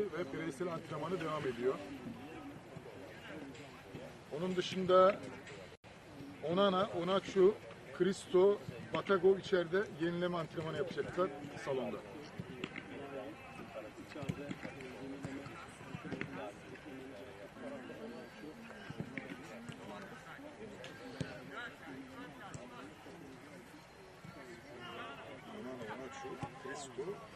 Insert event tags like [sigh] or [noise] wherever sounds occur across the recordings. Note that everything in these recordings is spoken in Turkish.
ve bireysel antrenmanı devam ediyor. Onun dışında Onana, Onaçu, Kristo, Batago içeride yenileme antrenmanı yapacaklar salonda. Onana,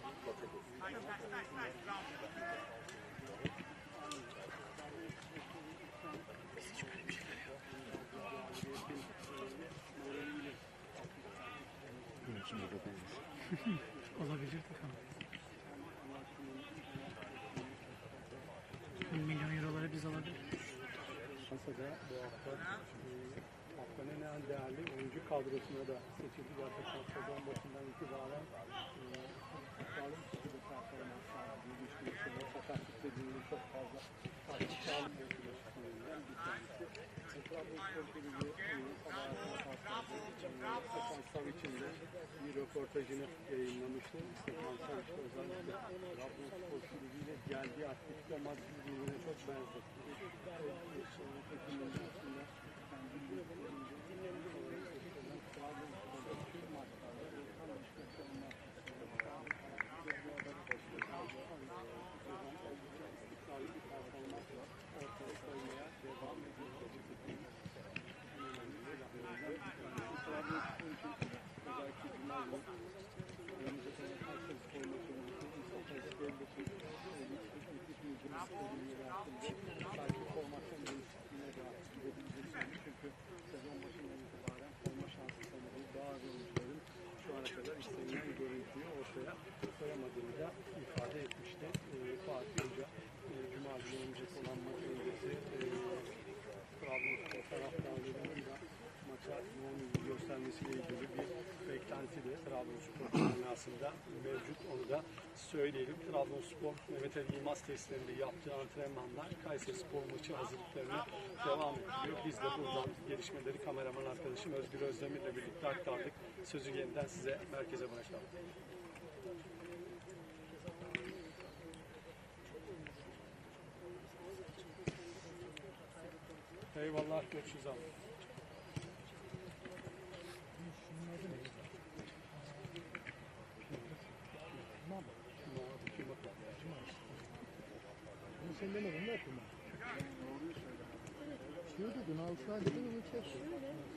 [laughs] Olabilir bakalım. 1 milyon euroları biz alabiliriz. Fransa'da bu hafta haftanın en değerli oyuncu kadrosuna da seçildi. Gerçekten sezon başından itibaren e, dışı bir performans. Sakatlık çok fazla takip bir tanesi. Trabzonspor Kulübü erken Stefan Savic'in de bir röportajını yayınlamıştı. Savic de özellikle Trabzonspor Kulübü ile geldiği aktivite maddi birbirine çok benzetti. Takımın içinde belki e, günü oynayacak olan maç öncesi e, taraftarlarının da maça yoğun göstermesiyle ilgili bir beklenti de Trabzonspor dünyasında mevcut. Onu da söyleyelim. Trabzonspor Mehmet Ali Yılmaz testlerinde yaptığı antrenmanlar Kayseri Spor maçı hazırlıklarına devam ediyor. Biz de buradan gelişmeleri kameraman arkadaşım Özgür Özdemir ile birlikte aktardık. Sözü yeniden size merkeze bırakalım. Eyvallah görüşürüz abi. Bunu sen demedin ne yapayım ben? Şey dedin Avustralya'da bunu kes.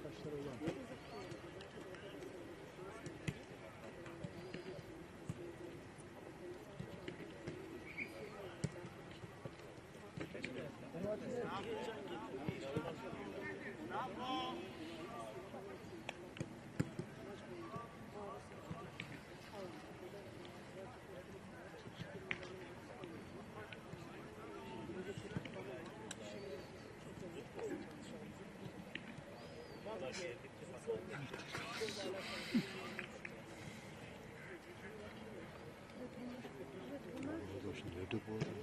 Saçları olan. Ne yapacağım? Дождь не добавил.